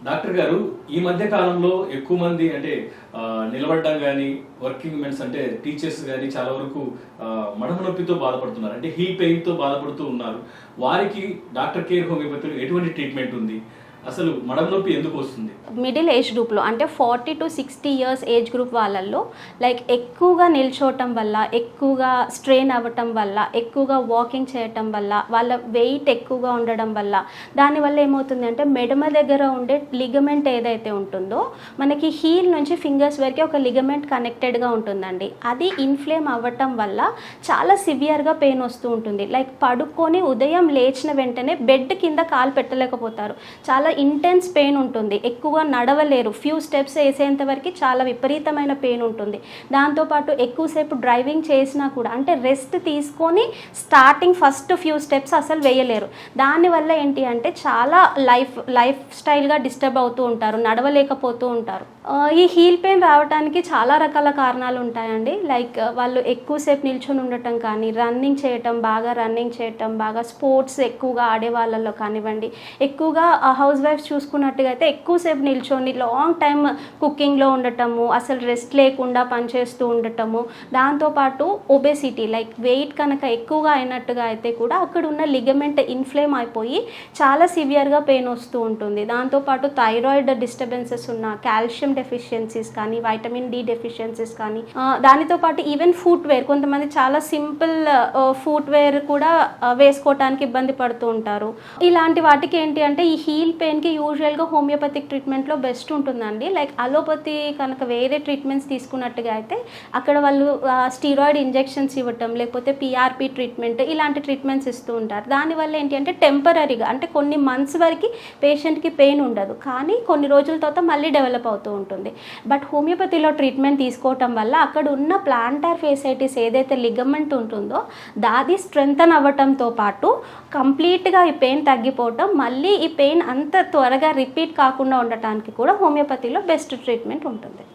Doctor గారు ఈ మధ్య కాలంలో ఎక్కువ మంది అంటే ఆ, నిలబడడం కానీ వర్కింగ్ మెన్స్ అంటే టీచర్స్ కానీ చాలా వరకు మడమ నొప్పితో బాధపడుతున్నారు. అంటే హీ పెయిన్తో బాధపడుతూ ఉన్నారు. వారికి డాక్టర్ కేర్ హోమియోపతిలో ఎటువంటి ట్రీట్మెంట్ ఉంది? అసలు మడం నొప్పి ఎందుకు వస్తుంది? మిడిల్ ఏజ్ గ్రూప్లో అంటే forty to sixty years age group వాళ్ళల్లో లైక్ ఎక్కువగా నిల్చోవటం వల్ల ఎక్కువగా స్ట్రెయిన్ అవ్వటం వల్ల ఎక్కువగా వాకింగ్ చేయటం వల్ల వాళ్ళ వెయిట్ ఎక్కువగా ఉండడం వల్ల దానివల్ల ఏమవుతుంది అంటే మెడమ దగ్గర ఉండే లిగమెంట్ ఏదైతే ఉంటుందో మనకి హీల్ నుంచి ఫింగర్స్ వరకు ఒక లిగమెంట్ కనెక్టెడ్గా ఉంటుందండి. అది ఇన్ఫ్లేమ్ అవ్వటం వల్ల చాలా సివియర్గా పెయిన్ వస్తూ ఉంటుంది. లైక్ పడుకొని ఉదయం లేచిన వెంటనే బెడ్ కింద కాలు పెట్టలేకపోతారు. చాలా ఇంటెన్స్ పెయిన్ ఉంటుంది. ఎక్కువ నడవలేరు. ఫ్యూ స్టెప్స్ వేసేంత వరకు చాలా విపరీతమైన పెయిన్ ఉంటుంది. దాంతోపాటు ఎక్కువసేపు డ్రైవింగ్ చేసినా కూడా అంటే రెస్ట్ తీసుకొని స్టార్టింగ్ ఫస్ట్ ఫ్యూ స్టెప్స్ అసలు వేయలేరు. దానివల్ల ఏంటి అంటే చాలా లైఫ్ లైఫ్ స్టైల్గా డిస్టర్బ్ అవుతూ ఉంటారు నడవలేకపోతూ ఉంటారు. ఈ హీల్ పెయిన్ రావడానికి చాలా రకాల కారణాలు ఉంటాయండి. లైక్ వాళ్ళు ఎక్కువసేపు నిల్చొని ఉండటం కానీ రన్నింగ్ చేయటం బాగా రన్నింగ్ చేయటం బాగా స్పోర్ట్స్ ఎక్కువగా ఆడే వాళ్ళల్లో కానివ్వండి ఎక్కువగా హౌస్ వైఫ్స్ చూసుకున్నట్టుగా అయితే ఎక్కువసేపు నిల్చొని లాంగ్ టైం కుకింగ్లో ఉండటము అసలు రెస్ట్ లేకుండా పనిచేస్తూ ఉండటము దాంతోపాటు ఒబేసిటీ లైక్ వెయిట్ కనుక ఎక్కువగా అయినట్టుగా అయితే కూడా అక్కడ ఉన్న లిగమెంట్ ఇన్ఫ్లేమ్ అయిపోయి చాలా సివియర్గా పెయిన్ వస్తూ ఉంటుంది. దాంతోపాటు థైరాయిడ్ డిస్టర్బెన్సెస్ ఉన్న కాల్షియం డెఫిషియన్సీస్ కానీ వైటమిన్ డి డెఫిషియన్సీస్ కానీ దానితో పాటు ఈవెన్ ఫుట్ వేర్ కొంతమంది చాలా సింపుల్ ఫుట్ వేర్ కూడా వేసుకోవటానికి ఇబ్బంది పడుతూ ఉంటారు. ఇలాంటి వాటికి ఏంటి అంటే ఈ హీల్ పెయిన్కి యూజువల్గా హోమియోపతిక్ ట్రీట్మెంట్లో బెస్ట్ ఉంటుందండి. లైక్ అలోపతి కనుక వేరే ట్రీట్మెంట్స్ తీసుకున్నట్టుగా అయితే అక్కడ వాళ్ళు స్టీరాయిడ్ ఇంజెక్షన్స్ ఇవ్వటం లేకపోతే పిఆర్పి ట్రీట్మెంట్ ఇలాంటి ట్రీట్మెంట్స్ ఇస్తూ ఉంటారు. దానివల్ల ఏంటి అంటే టెంపరీగా అంటే కొన్ని మంత్స్ వరకు పేషెంట్కి పెయిన్ ఉండదు. కానీ కొన్ని రోజుల తర్వాత మళ్ళీ డెవలప్ అవుతూ ఉంటుంది. బట్ హోమియోపతిలో ట్రీట్మెంట్ తీసుకోవటం వల్ల అక్కడ ఉన్న ప్లాంటార్ ఫేసైటిస్ ఏదైతే లిగమెంట్ ఉంటుందో దాది స్ట్రెంగ్తన్ అవ్వటంతో పాటు కంప్లీట్గా ఈ పెయిన్ తగ్గిపోవటం మళ్ళీ ఈ పెయిన్ అంత త్వరగా రిపీట్ కాకుండా ఉండటానికి కూడా హోమియోపతిలో బెస్ట్ ట్రీట్మెంట్ ఉంటుంది.